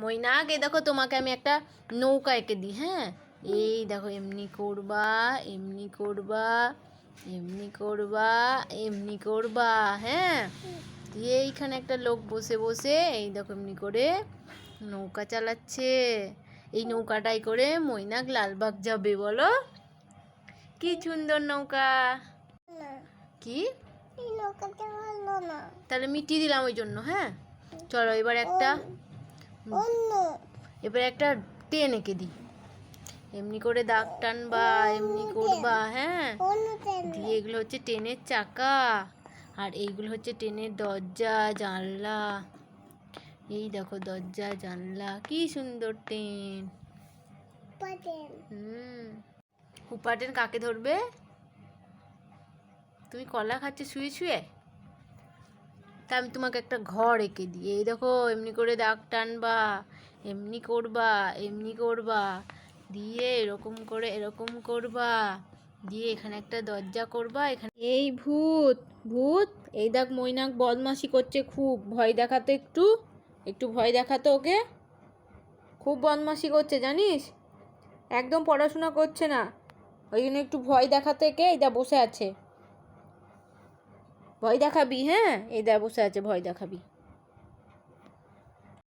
মৈনাক এই দেখো তোমাকে আমি একটা নৌকা এঁকে দিই হ্যাঁ? এই দেখো এমনি করবা এমনি করবা এমনি করবা এমনি করবা হ্যাঁ? দিয়ে এইখানে একটা লোক বসে বসে এই দেখো এমনি করে নৌকা চালাচ্ছে। এই নৌকাটাই করে মৈনাক লালবাগ যাবে বলো? কি সুন্দর নৌকা। কি? তাহলে মিটিয়ে দিলাম ওই জন্য হ্যাঁ? চলো এবার একটা এবার একটা টেন এঁকে দিই। এমনি করে দাগ টানবা এমনি করবা হ্যাঁ। দিয়ে এগুলো হচ্ছে ট্রেনের চাকা আর এইগুলো হচ্ছে ট্রেনের দরজা জানলা। এই দেখো দরজা জানলা কি সুন্দর ট্রেন হুম। হুপা ট্রেন কাকে ধরবে? তুমি কলা খাচ্ছে শুয়ে শুয়ে? তা আমি তোমাকে একটা ঘর এঁকে দিই। এই দেখো, এমনি করে দাগ টানবা, এমনি করবা এমনি করবা, দিয়ে এরকম করে এরকম করবা, দিয়ে এখানে একটা দরজা করবা, এখানে এই ভূত ভূত, এই দেখ মৈনাক বদমাশি করছে খুব। ভয় দেখাতো একটু একটু ভয় দেখাতো ওকে। খুব বদমাশি করছে, জানিস? একদম পড়াশোনা করছে না। ওই জন্য একটু ভয় দেখাতে কে এই দা বসে আছে। ভয় দেখাবি হ্যাঁ? এই বসে আছে ভয় দেখাবি।